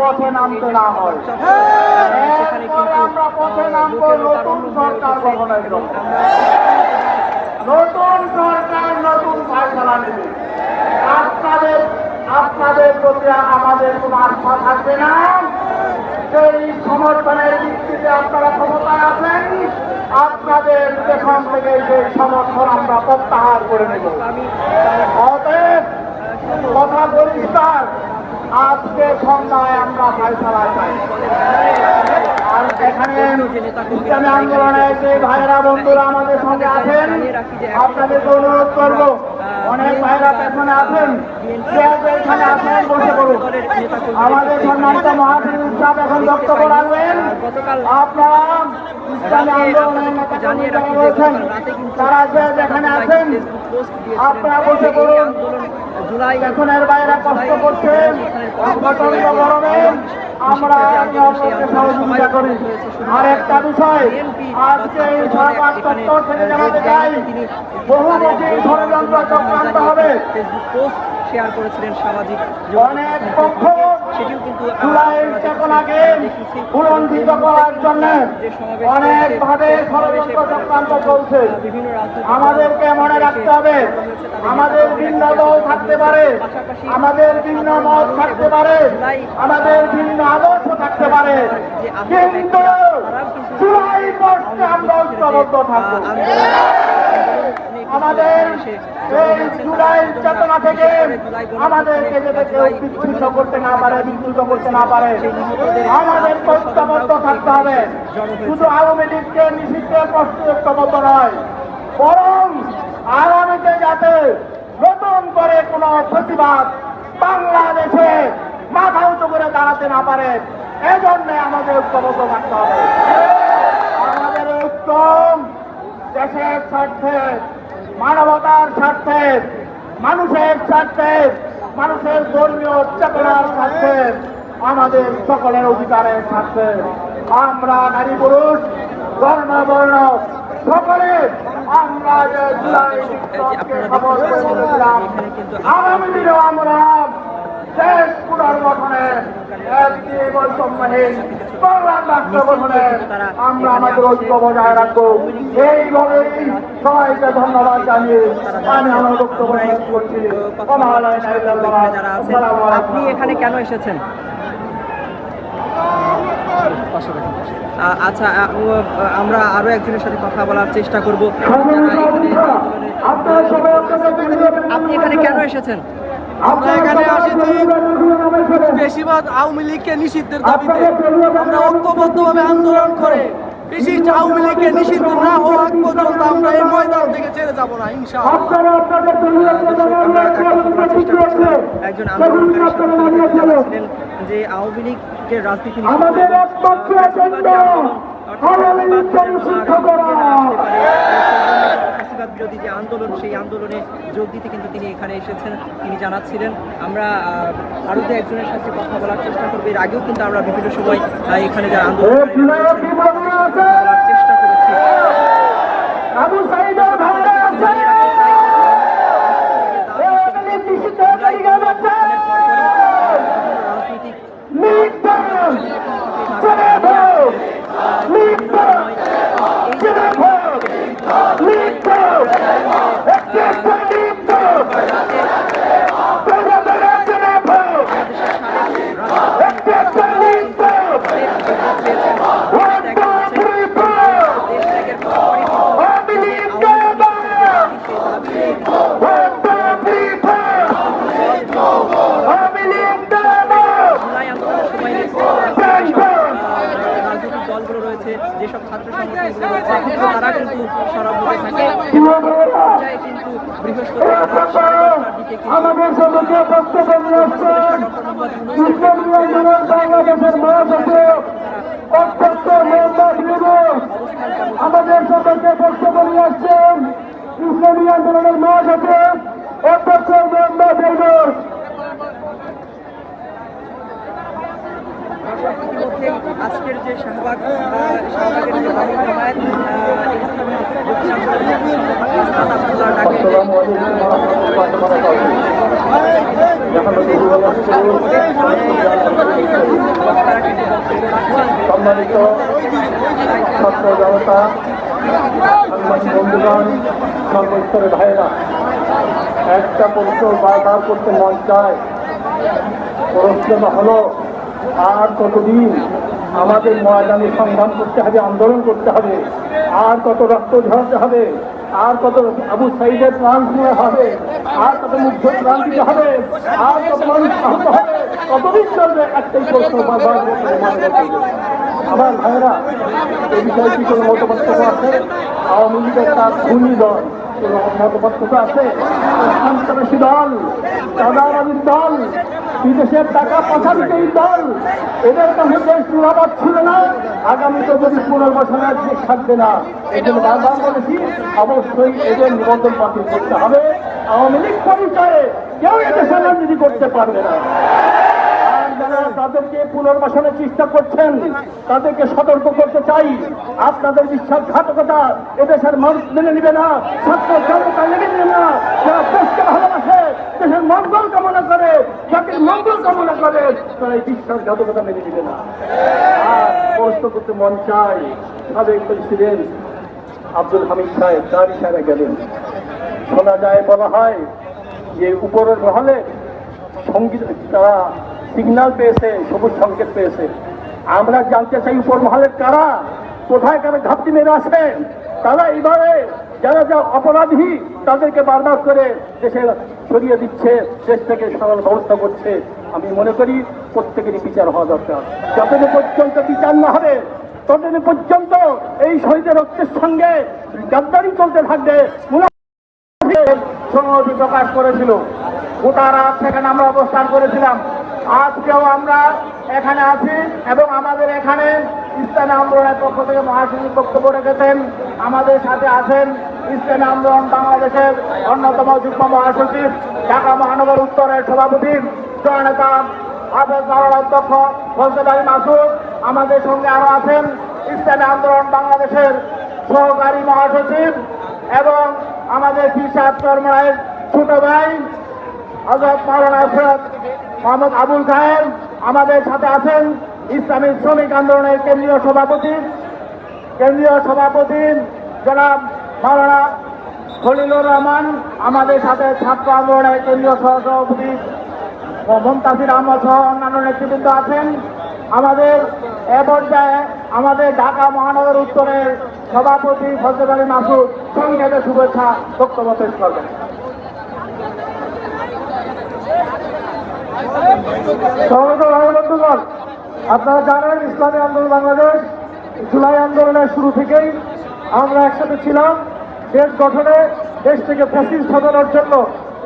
পথে নামতে না হয়। আমরা পথে নামবো নতুন সরকার গঠনের জন্য। নতুন সরকার নতুন ফায়সলা নেবে। আপনাদের আপনাদের প্রতি আমাদের কোনো আস্থা থাকবে না। সেই সমর্থনের ভিত্তিতে আপনারা ক্ষমতায় আছেন। আপনাদের পেছন থেকে সেই সমর্থন আমরা প্রত্যাহার করে নেব। অতএব কথা পরিষ্কার আজকে সন্ধ্যায় আমরা ফায়সলা চাই এখানে ইসলামী আন্দোলনের যে ভাইরা বন্ধুরা আমাদের সঙ্গে আছেন, আপনাদেরকে অনুরোধ করব, অনেক ভাইরা আছেন এখানে আছেন, বসে আমাদের সম্মানিত মহাসিন সাহেব এখন বক্তব্য রাখবেন। আপনারা ইসলামী আন্দোলনের তারা যেখানে আছেন, আপনারা বসে পড়ুন। পেছনের বাইরা কষ্ট করছেন। প্রচণ্ড গরমে আমরা একে সহযোগিতা করি। আর একটা বিষয় আজকে এই সরকার তত্ত্ব থেকে জানাতে চাই বহুমুখী ষড়যন্ত্র চক্রান্ত হবে। শেয়ার করেছিলেন সামাজিক অনেক পক্ষ সেটিও কিন্তু চেতনাকে দেখেছি। পুরন্ধিত করার জন্য যে অনেক ভাবে ষড়যন্ত্র চক্রান্ত চলছে। আমাদেরকে মনে রাখতে হবে আমাদের ভিন্ন দল থাকতে পারে আমাদের ভিন্ন মত থাকতে পারে আমাদের ভিন্ন আদর্শ থাকতে পারে। কিন্তু জুলাই পর্যন্ত আমরা ঐক্যবদ্ধ থাকব। আমাদের এই জুলাই চেতনা থেকে আমাদেরকে যাতে কেউ বিচ্ছিন্ন করতে না পারে বিচ্যুত করতে না পারে, আমাদের ঐক্যবদ্ধ থাকতে হবে। শুধু আওয়ামী লীগকে প্রশ্ন ঐক্যবদ্ধ নয়, বরং আগামীতে যাতে নতুন করে কোনো প্রতিবাদ বাংলাদেশে মাথা উঁচু করে দাঁড়াতে না পারে, এজন্য আমাদের ঐক্যবদ্ধ থাকতে হবে। আমাদের ঐক্য দেশের স্বার্থে মানবতার স্বার্থে, মানুষের স্বার্থে, মানুষের ধর্মীয় চেতনার স্বার্থে, আমাদের সকলের অধিকারের স্বার্থে। আমরা নারী পুরুষ, বর্ণ বর্ণ, সকলে আমরা যে জুলাই খবর করে আগামী দিনেও আমরা দেশ আমরা আমাদের ঐক্য বজায় রাখব এইভাবেই সবাইকে ধন্যবাদ জানিয়ে আমি আমার বক্তব্য করছি আপনি এখানে কেন এসেছেন? আচ্ছা আমরা আরও একজনের সাথে কথা বলার চেষ্টা করব। আপনি এখানে কেন এসেছেন? আমরা এখানে আসিছি। বেশিরভাগ আওয়ামী লীগকে নিষিদ্ধের দাবিতে। আমরা ঐক্যবদ্ধভাবে আন্দোলন করে বিশিষ্ট আওয়ামী লীগকে নিষিদ্ধ না হওয়া পর্যন্ত আমরা এই ময়দান থেকে ছেড়ে যাব না ইনশাআল্লাহ। একজন আন্দোলনকারী যে আওয়ামী লীগের রাজনীতি আমাদের একমাত্র আহ, এজেন্ডা অর্থাৎ আওয়ামী লীগকে ফ্যাসিবাদ নিষিদ্ধ আর করা। ফিরে আসতে পারে। ফ্যাসিবাদ বিরোধী যে আন্দোলন, সেই আন্দোলনে যোগ দিতে কিন্তু তিনি এখানে এসেছেন, তিনি জানাচ্ছিলেন। আমরা আরও যে একজনের সাথে কথা বলার চেষ্টা করব। এর আগেও কিন্তু আমরা বিভিন্ন সময় এখানে যারা আন্দোলন বলার চেষ্টা করেছি আবু সাইদের ভাইরা আছে এখানে নিষিদ্ধ করে গেছে রাজনৈতিক লিডার ছেড়ে দাও লিডার ছেড়ে দাও লিডার একটি একটা লিডার ছেড়ে দাও ছেড়ে দাও একটি একটা leader one two three four আমি leader one two three four আমি লিডার জুলাই আন্দোলনের সময় নেতৃত্ব আহ, রাজনৈতিক দলগুলো রয়েছে যেসব ছাত্র সংগঠনগুলো রয়েছে তারা কিন্তু সরব হতে থাকে পর্যায়ে কিন্তু বৃহস্পতিবার সাড়ে দশটার দিকে কিন্তু আমাদের সঙ্গে বক্তব্য নিয়ে আসছেন ইসলামী বাংলাদেশের মহাসচিব অধ্যক্ষ মোহাম্মদ ইউনুস আমাদের সদস্য বক্তব্য নিয়ে আসছেন। ইসলামী আন্দোলনের মহাসচিব, অধ্যক্ষ মোহাম্মদ ইউনুস। আজকের যে শাহবাগ শাহবাগের যে বাবুল জামায়াত আহ, ইসলামী বক্তৃতা আন্দোলনের উস্তাদ আব্দুল্লাহ ডাকে যে, আহ, সম্মানিত ছাত্র একটা প্রশ্ন বারবার করতে মন চায়। হলো আর কতদিন আমাদের ময়দানে সংগ্রাম করতে হবে, আন্দোলন করতে হবে। আর কত রক্ত ঝরাতে হবে, আর কত আবু সাইদের প্রাণ দিতে হবে, আর কত মুগ্ধ প্রাণ দিতে হবে, আর কত মানুষ আহত হবে কতদিন চলবে একটাই প্রশ্ন। আমার ভাইরা এই বিষয়ে কি কোনো মতপার্থক্য আছে? আওয়ামী লীগের তার খুনি দল, কোনো মতপার্থক্য আছে? দল চাঁদাবাদীর দল বিদেশের টাকা পাচারকারী দল। এদের কাছে দেশ নিরাপদ ছিল না। আগামীতে যদি পুনর্বাসনের ঠিক থাকবে না জন্য বারবার বলেছি অবশ্যই এদের নিবন্ধন বাতিল করতে হবে। আওয়ামী লীগ পরিচয়ে কেউ এদেশে রাজনীতি করতে পারবে না। যারা তাদেরকে পুনর্বাসনের চেষ্টা করছেন, তাদেরকে সতর্ক করতে চাই। আপনাদের বিশ্বাসঘাতকতা এদেশের মানুষ মেনে নিবে না, ছাত্র জনতা মেনে নেবে না যারা দেশকে ভালোবাসে দেশের মঙ্গল কামনা জাতির মঙ্গল কামনা করে, তারা এই বিশ্বাসঘাতকতা মেনে নেবে না। আর প্রশ্ন করতে মন চাই সাবেক প্রেসিডেন্ট আব্দুল হামিদ সাহেব, তার ইশারা গেলেন। শোনা যায়, বলা হয় যে উপরের মহলে সংগীত, তারা সিগন্যাল পেয়েছে, সবুজ সংকেত পেয়েছে। আমরা জানতে চাই উপর মহলের কারা, কোথায় কারা ঘাপটি মেরে আসে তারা এইভাবে যারা যা অপরাধী, তাদেরকে বারবার করে দেশে সরিয়ে দিচ্ছে, দেশ থেকে সরানোর ব্যবস্থা করছে। আমি মনে করি প্রত্যেকেরই বিচার হওয়া দরকার। যতদিন পর্যন্ত বিচার না হবে, ততদিন পর্যন্ত এই শহীদের রক্তের সঙ্গে গাদ্দারি চলতে থাকবে। সংহতি প্রকাশ করেছিল। গোটা রাত সেখানে আমরা অবস্থান করেছিলাম। আজকেও আমরা এখানে আছি এবং আমাদের এখানে ইসলামী আন্দোলনের পক্ষ থেকে মহাসচিব বক্তব্য রেখেছেন। আমাদের সাথে আছেন ইসলামী আন্দোলন বাংলাদেশের অন্যতম যুগ্ম মহাসচিব, ঢাকা মহানগর উত্তরের সভাপতি জননেতা আবেদ মাওলানা অধ্যক্ষ ফজল মাসুদ। আমাদের সঙ্গে আরও আছেন ইসলামী আন্দোলন বাংলাদেশের সহকারী মহাসচিব এবং আমাদের পিসাদ চরমরায়ের ছোট ভাই হজরত মাওলানা সৈয়দ মোহাম্মদ আবুল খায়ের। আমাদের সাথে আছেন ইসলামী শ্রমিক আন্দোলনের কেন্দ্রীয় সভাপতি। কেন্দ্রীয় সভাপতি জনাব মাওলানা খলিলুর রহমান আমাদের সাথে ছাত্র আন্দোলনের কেন্দ্রীয় সহসভাপতি মমতাজির আহমদ সহ অন্যান্য নেতৃবৃন্দ আছেন। আমাদের এ পর্যায়ে আমাদের ঢাকা মহানগর উত্তরের সভাপতি ফজল আলী মাসুদ সংক্ষেপে শুভেচ্ছা বক্তব্য পেশ করবেন। বন্ধুগণ আপনারা জানেন, ইসলামী আন্দোলন বাংলাদেশ, জুলাই আন্দোলনের শুরু থেকেই আমরা একসাথে ছিলাম। দেশ গঠনে দেশ থেকে ফ্যাসিস্ট হটানোর জন্য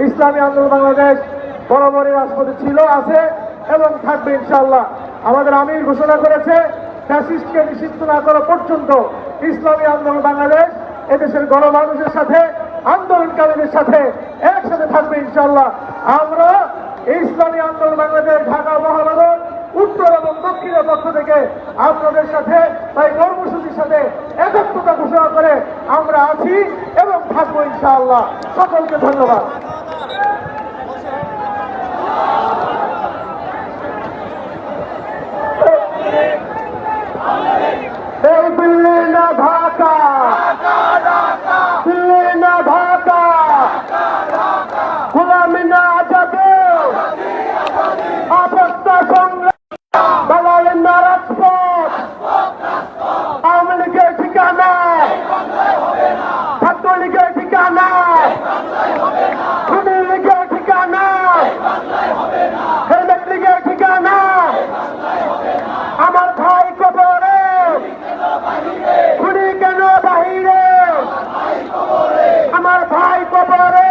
ইসলামী আন্দোলন বাংলাদেশ বরাবরই রাজপথে ছিল, আছে এবং থাকবে ইনশাআল্লাহ। আমাদের আমির ঘোষণা করেছে, ফ্যাসিস্টকে নিষিদ্ধ না করা পর্যন্ত ইসলামী আন্দোলন বাংলাদেশ এদেশের গণমানুষের সাথে, আন্দোলনকারীদের সাথে একসাথে থাকবে ইনশাআল্লাহ। আমরা ইসলামী আন্দোলন বাংলাদেশ, ঢাকা মহানগর উত্তর এবং দক্ষিণের পক্ষ থেকে আপনাদের সাথে তাই কর্মসূচির সাথে একত্রতা ঘোষণা করে আমরা আছি এবং থাকব ইনশাআল্লাহ। সকলকে ধন্যবাদ এই দিল্লি না ঢাকা দিল্লি না ঢাকা গোলামি না আজাদে আপস্তা সংগ্রাম বাঙালি না রাজপথ আওয়ামী লীগের ঠিকানা ছাত্রলীগের ঠিকানা খুনি লীগের ঠিকানা হেলমেট লীগের ঠিকানা আমার ভাই কবরে খুনি কেন বাহিরে আমার ভাই কবরে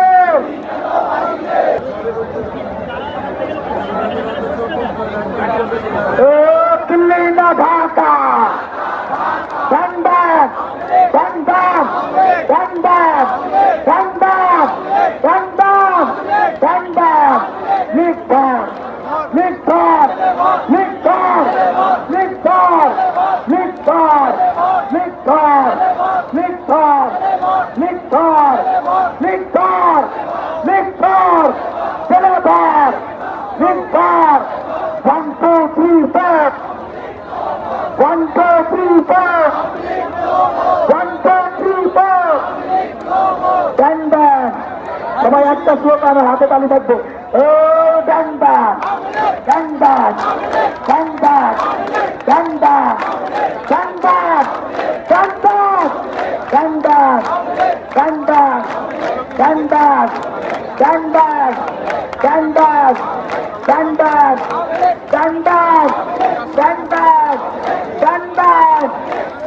দিল্লি না ঢাকা ধনবাদ ধনবাদ ধনবাদ ধনবাদ ধনবাদ ধনবাদ নির্ভর নির্ভর নির্ভর নির্ভর নির্ভর নির্ভর নির্ভর নির্ভর নির্ভর নির্ভর জনভর নির্ভর one two three four one two three four one two three four সবাই একটা স্লোগান হাতে তালি থাকবে। ডান্ডা ডান্ডা ডান্ডা ডান্ডা ডান্ডা ডান্ডা ডান্ডা ডান্ডা ডান্ডা ডান্ডা ডান্ডা ডান্ডা ডান্ডা ডান্ডা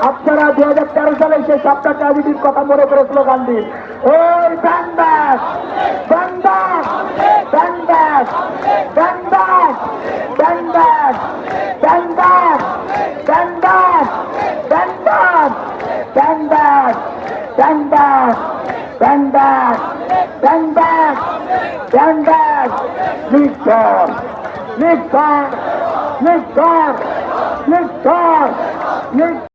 আপনারা দুই হাজার তেরো সালে সেই সপ্তাহ ট্র্যাজেডির কথা মনে করে স্লোগান দিন ওই ডান্ডাস ডান্ডাস ডান্ডাস ডান্ডাস ডান্ডাস ডান্ডাস ডান্ডাস ডান্ডাস ডান্ডাস ডান্ডাস ডান্ডাস ডান্ডাস ডান্ডাস নিশ্চয় নিশ্চয় নিশ্চয় নিশ্চয় নিশ্চয়